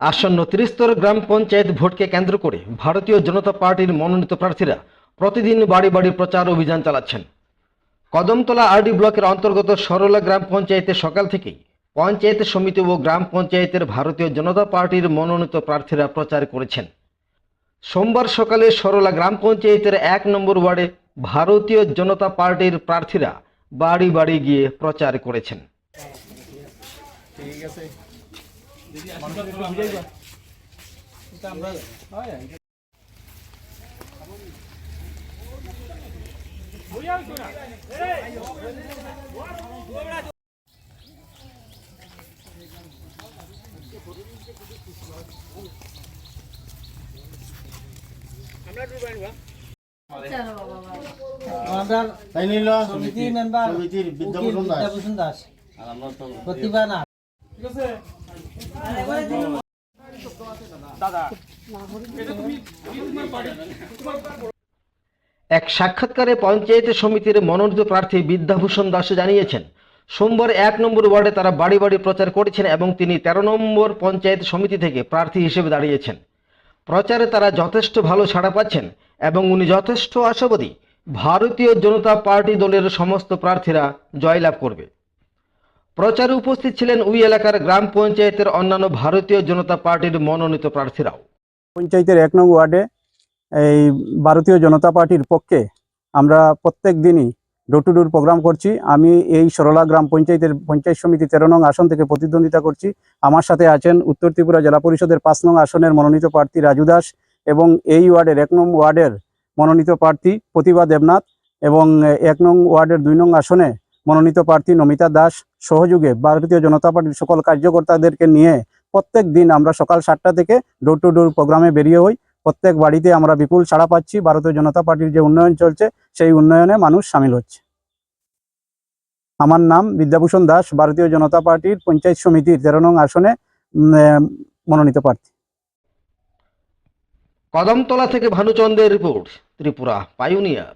আসন্ন ত্রিস্তর গ্রাম পঞ্চায়েত ভোটকে কেন্দ্র করে ভারতীয় জনতা পার্টির মনোনীত প্রার্থীরা প্রতিদিন বাড়ি বাড়ি প্রচার অভিযান চালাচ্ছেন। কদমতলা আরডি ব্লকের অন্তর্গত সরলা গ্রাম পঞ্চায়েতে সকাল থেকেই পঞ্চায়েত সমিতি ও গ্রাম পঞ্চায়েতের ভারতীয় জনতা পার্টির মনোনীত প্রার্থীরা প্রচার করেছেন। সোমবার সকালে সরলা গ্রাম পঞ্চায়েতের এক নম্বর ওয়ার্ডে ভারতীয় জনতা পার্টির প্রার্থীরা বাড়ি বাড়ি গিয়ে প্রচার করেছেন। সমিতি মেম্বার সমিতির বিদ্যাভূষণ দাস। আর আমরা তো প্রতিভা না এক সাক্ষাৎকারে পঞ্চায়েত সমিতির মনোনীত প্রার্থী বিদ্যাভূষণ দাস জানিয়েছেন, সোমবার এক নম্বর ওয়ার্ডে তারা বাড়ি বাড়ি প্রচার করেছেন এবং তিনি তেরো নম্বর পঞ্চায়েত সমিতি থেকে প্রার্থী হিসেবে দাঁড়িয়েছেন। প্রচারে তারা যথেষ্ট ভালো সাড়া পাচ্ছেন এবং উনি যথেষ্ট আশাবাদী। ভারতীয় জনতা পার্টি দলের সমস্ত প্রার্থীরা জয়লাভ করবে। প্রচারে উপস্থিত ছিলেন ওই এলাকার গ্রাম পঞ্চায়েতের অন্যান্য ভারতীয় জনতা পার্টির মনোনীত প্রার্থীরাও। পঞ্চায়েতের এক নং ওয়ার্ডে এই ভারতীয় জনতা পার্টির পক্ষে আমরা প্রত্যেক দিনই ডোর টু ডোর প্রোগ্রাম করছি। আমি এই সরলা গ্রাম পঞ্চায়েতের পঞ্চায়েত সমিতি তেরো নং আসন থেকে প্রতিদ্বন্দ্বিতা করছি। আমার সাথে আছেন উত্তর ত্রিপুরা জেলা পরিষদের পাঁচ নং আসনের মনোনীত প্রার্থী রাজু দাস এবং এই ওয়ার্ডের এক নং ওয়ার্ডের মনোনীত প্রার্থী প্রতিভা দেবনাথ এবং এক নং ওয়ার্ডের দুই নং আসনে মনোনীত প্রার্থী নমিতা দাস সহযোগে ভারতীয় জনতা পার্টির সকল কার্যকর্তাদেরকে নিয়ে প্রত্যেক দিন আমরা সকাল সাতটা থেকে ডোর টু ডোর প্রোগ্রামে বেরিয়ে হই। প্রত্যেক বাড়িতে আমরা বিপুল সাড়া পাচ্ছি। ভারতীয় জনতা পার্টির যে উন্নয়ন চলছে, সেই উন্নয়নে মানুষ সামিল হচ্ছে। আমার নাম বিদ্যাভূষণ দাস, ভারতীয় জনতা পার্টির পঞ্চায়েত সমিতির তেরো নং আসনে মনোনীত প্রার্থী। কদমতলা থেকে ভানুচন্দ্রের রিপোর্ট, ত্রিপুরা পাইওনিয়ার।